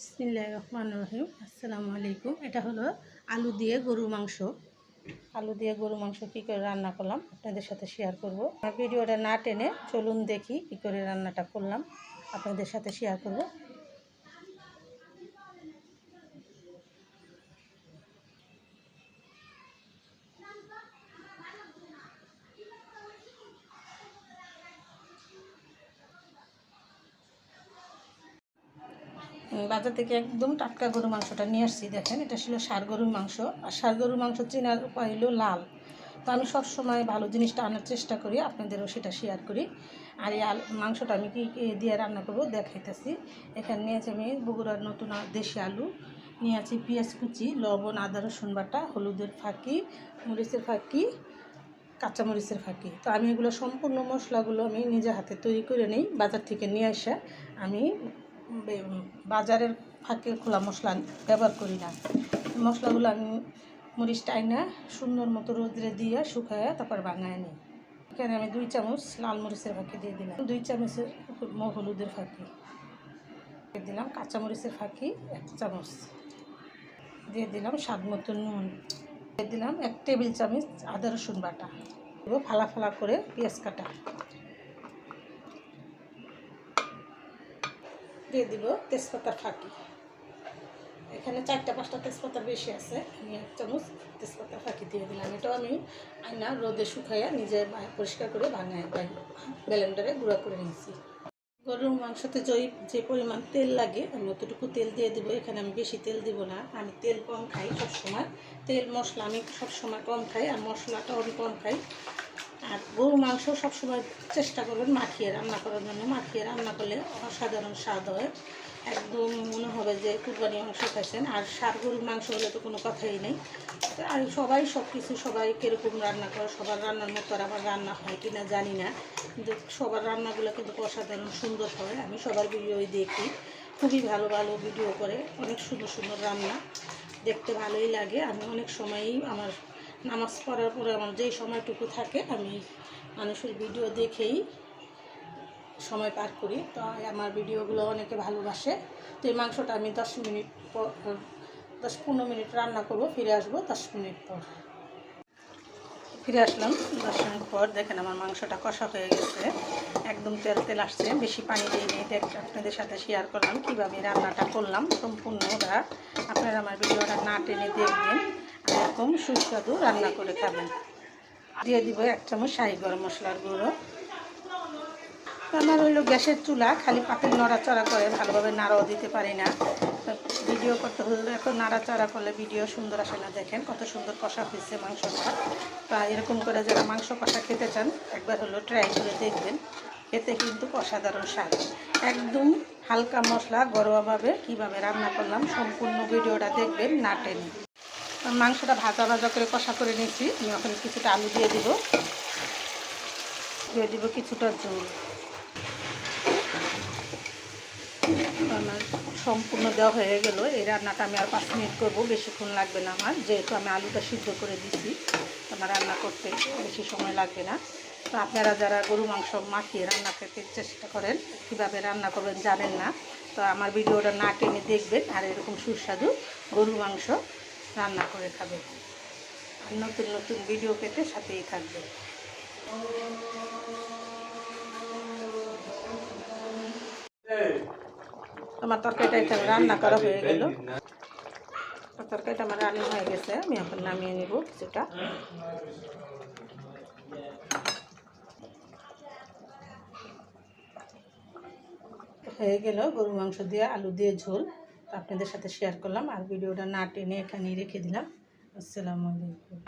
বিসমিল্লাহ রহমান রহিম। আসসালামু আলাইকুম। এটা হলো আলু দিয়ে গরু মাংস। আলু দিয়ে গরু মাংস কী করে রান্না করলাম আপনাদের সাথে শেয়ার করব। ভিডিওটা না টেনে চলুন দেখি কী করে রান্নাটা করলাম। আপনাদের সাথে শেয়ার করব। বাজার থেকে একদম টাটকা গরু মাংসটা নিয়ে আসছি, দেখেন, এটা ছিল সার গরুর মাংস। আর সার গরুর মাংস চেনার উপায় হলো লাল। তো আমি সবসময় ভালো জিনিসটা আনার চেষ্টা করি, আপনাদেরও সেটা শেয়ার করি। আর এই মাংসটা আমি কী দিয়ে রান্না করব দেখাইতেছি। এখানে নিয়েছি আমি বগুড়ার নতুন দেশি আলু, নিয়ে আছি পেঁয়াজ কুচি, লবণ, আদা, রসুন বাটা, হলুদের ফাঁকি, মরিচের ফাঁকি, কাঁচামরিচের ফাঁকি। তো আমি এগুলো সম্পূর্ণ মশলাগুলো আমি নিজে হাতে তৈরি করে নিই, বাজার থেকে নিয়ে আসা আমি বাজারের ফাঁকে খোলা মশলা ব্যবহার করি না। মশলাগুলো আমি মরিচটা আইনা সুন্দর মতো রোদ্রে দিয়ে শুকায় তারপর বাঙায় নিই। এখানে আমি দুই চামচ লাল মরিচের ফাঁকি দিয়ে দিলাম। দুই চামচের হলুদের ফাঁকি দিলাম কাঁচামরিচের ফাঁকি এক চামচ দিয়ে দিলাম স্বাদ মতো নুন। দিয়ে দিলাম এক টেবিল চামচ আদা রসুন বাটা। ফালা ফালা করে পেঁয়াজ কাটা। দিয়ে দিব তেজপাতার ফাঁকি। এখানে চারটা, পাঁচটা তেজপাতা বেশি আছে। আমি এক চামচ তেজপাতার ফাঁকি দিয়ে দিলাম। এটাও আমি আয়না রোদে শুকাইয়া নিজে পরিষ্কার করে ভাঙায় ব্লেন্ডারে গুঁড়া করে নিয়েছি। গরুর মাংসতে যে যে পরিমাণ তেল লাগে, আমি অতটুকু তেল দিয়ে দিব। এখানে আমি বেশি তেল দিব না। আমি তেল কম খাই সবসময়। তেল, মশলা আমি সবসময় কম খাই, আর মশলাটাও আমি কম খাই। আর গরু মাংস সবসময় চেষ্টা করবেন মাখিয়ে রান্না করার জন্য। মাখিয়ে রান্না করলে অসাধারণ স্বাদ হয়। একদম মনে হবে যে কুরবানি মাংস খাইছেন। আর সার গরুর মাংস হলে তো কোনো কথাই নেই। আর সবাই সব কিছু সবাই কীরকম রান্না করে, সবার রান্নার মতো আর আমার রান্না হয় কি না জানি না। কিন্তু সবার রান্নাগুলো কিন্তু অসাধারণ সুন্দর হয়। আমি সবার ভিডিওই দেখি। খুবই ভালো ভালো ভিডিও করে। অনেক সুন্দর সুন্দর রান্না। দেখতে ভালোই লাগে। আমি অনেক সময়ই আমার নামাজ পড়ার পরে আমার যেই সময়টুকু থাকে, আমি মানুষের ভিডিও দেখেই সময় পার করি। তো আমার ভিডিওগুলো অনেকে ভালোবাসে। তো এই মাংসটা আমি দশ মিনিট পর, দশ পনেরো মিনিট রান্না করব, ফিরে আসব দশ মিনিট পর। ফিরে আসলাম দশ মিনিট পর। দেখেন আমার মাংসটা কষা হয়ে গেছে। একদম তেল তেল আসছে। বেশি পানি দিয়ে নিয়ে দেখ আপনাদের সাথে শেয়ার করলাম। কীভাবে রান্নাটা করলাম সম্পূর্ণ সম্পূর্ণটা আপনারা আমার ভিডিওটা না টেনে দেখবেন। এরকম সুস্বাদু রান্না করে খাবেন। দিয়ে দিব এক চামচ শাহি গরম মশলার গুঁড়ো। আমার হইল গ্যাসের চুলা, খালি পাতিল নড়াচড়া করে ভালোভাবে নাড়াও দিতে পারি না। ভিডিও করতে হলে এত নাড়াচাড়া করলে ভিডিও সুন্দর আসে না, দেখেন কত সুন্দর কষা হয়েছে মাংসটা। তা এরকম করে যারা মাংস কষা খেতে চান, একবার হলো ট্রাই করে দেখবেন। এতে কিন্তু অসাধারণ স্বাদ। একদম হালকা মশলা, ঘরোয়াভাবে কীভাবে রান্না করলাম, সম্পূর্ণ ভিডিওটা দেখবেন, না টেনে। আর মাংসটা ভাজা ভাজা করে কষা করে নিয়েছি। আমি ওখানে কিছুটা আলু দিয়ে দিব। দিয়ে দিব কিছুটা জল। আমার সম্পূর্ণ দেওয়া হয়ে গেল। এই রান্নাটা আমি আর পাঁচ মিনিট করব। বেশিক্ষণ লাগবে না আমার। যেহেতু আমি আলুটা সিদ্ধ করে দিছি আমার রান্না করতে বেশি সময় লাগবে না। তো আপনারা যারা গরু মাংস মাখিয়ে রান্না করতে চেষ্টা করেন, কীভাবে রান্না করবেন জানেন না। তো আমার ভিডিওটা না টেনে দেখবেন। আর এরকম সুস্বাদু গরু মাংস রান্না করে খাবেন আর নতুন নতুন ভিডিও পেতে সাথেই থাকবে। আমার তরকারিটা এখানে রান্না করা হয়ে গেল। তরকারিটা আমার রান্না হয়ে গেছে, আমি এখন নামিয়ে নিব কিছুটা। হয়ে গেল গরু মাংস দিয়ে আলু দিয়ে ঝোল। আপনাদের সাথে শেয়ার করলাম। আর ভিডিওটা না টেনে এখানেই রেখে দিলাম। আসসালামু আলাইকুম।